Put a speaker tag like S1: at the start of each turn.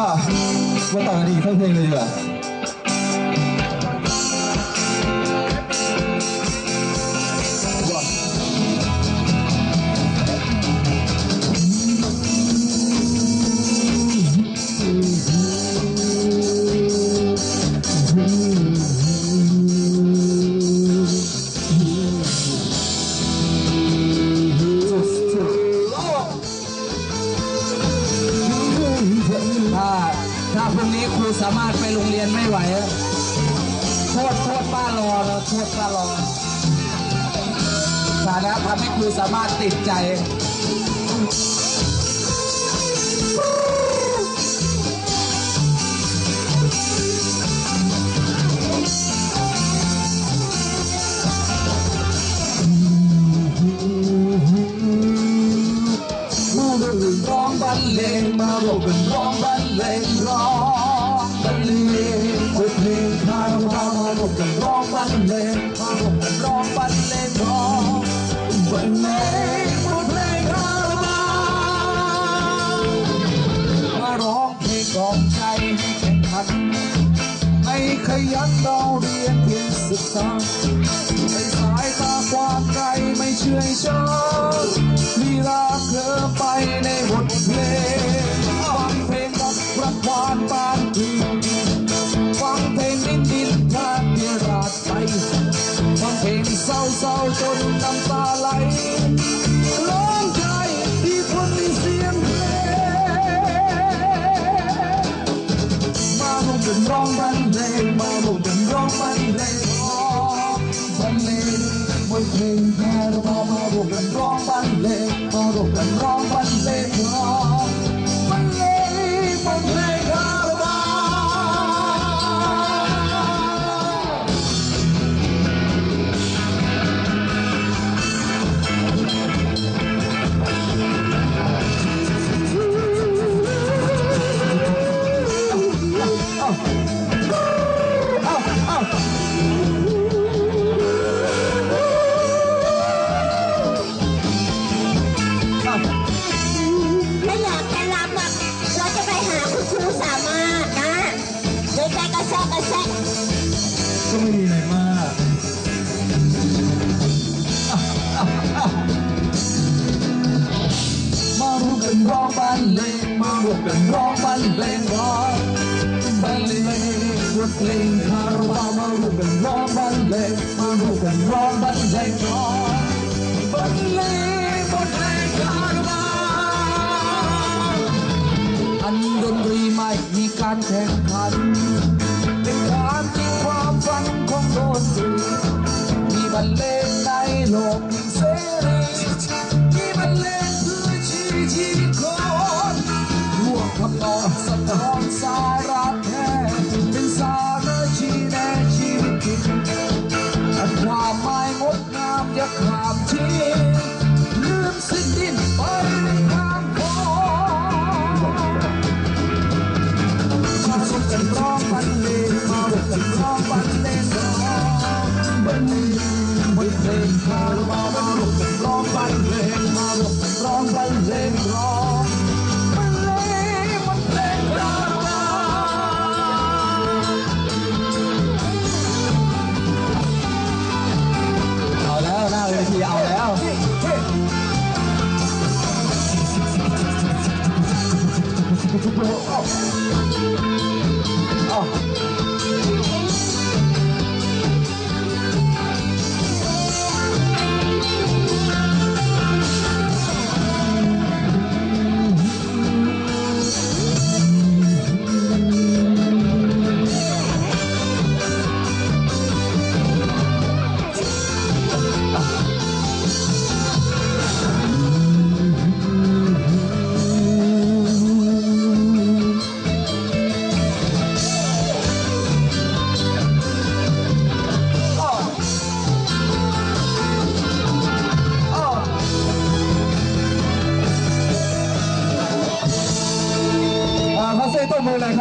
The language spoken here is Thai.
S1: มาต่อกันอีกสั พ
S2: รุ่งนี้ครูสามารถไปโรงเรียนไม่ไหวโทษโทษป้ารอเราโทษป้ารอฐานะทำให้ครูสามารถติดใจ ยันเราเรียนเพียงศึกษาในสายตาความไกลไม่เชื่อชาลีลาเคลื่อไปในบท บทเพลงคาร ก็
S3: ไม่
S1: มีอะไรมากมาร่วมกันร้องบรรเลงมาร่วมกันร้องบรรเลงร้องบรรเลงบทเพลงคาราบาวมาร่วมกันร้องบรรเลงมาร่วมกันร้องบรรเลงร้องบรรเลงบทเพลงคาราบาว
S2: อันดนตรีไม่มีการแข่งขัน เป็นความจริงความฝันของดนตรีมีบรรเลงในโลก บรรเลงบทเพลงคาราบาวมาร่วมกันร้องบรรเลงมาร่วมกันร้องบรรเลงร้องบรรเลงบทเพลงคาราบาวเอาแล้วหน้าเวทีเอาแล้ว
S1: อ่าขอ Mời lại.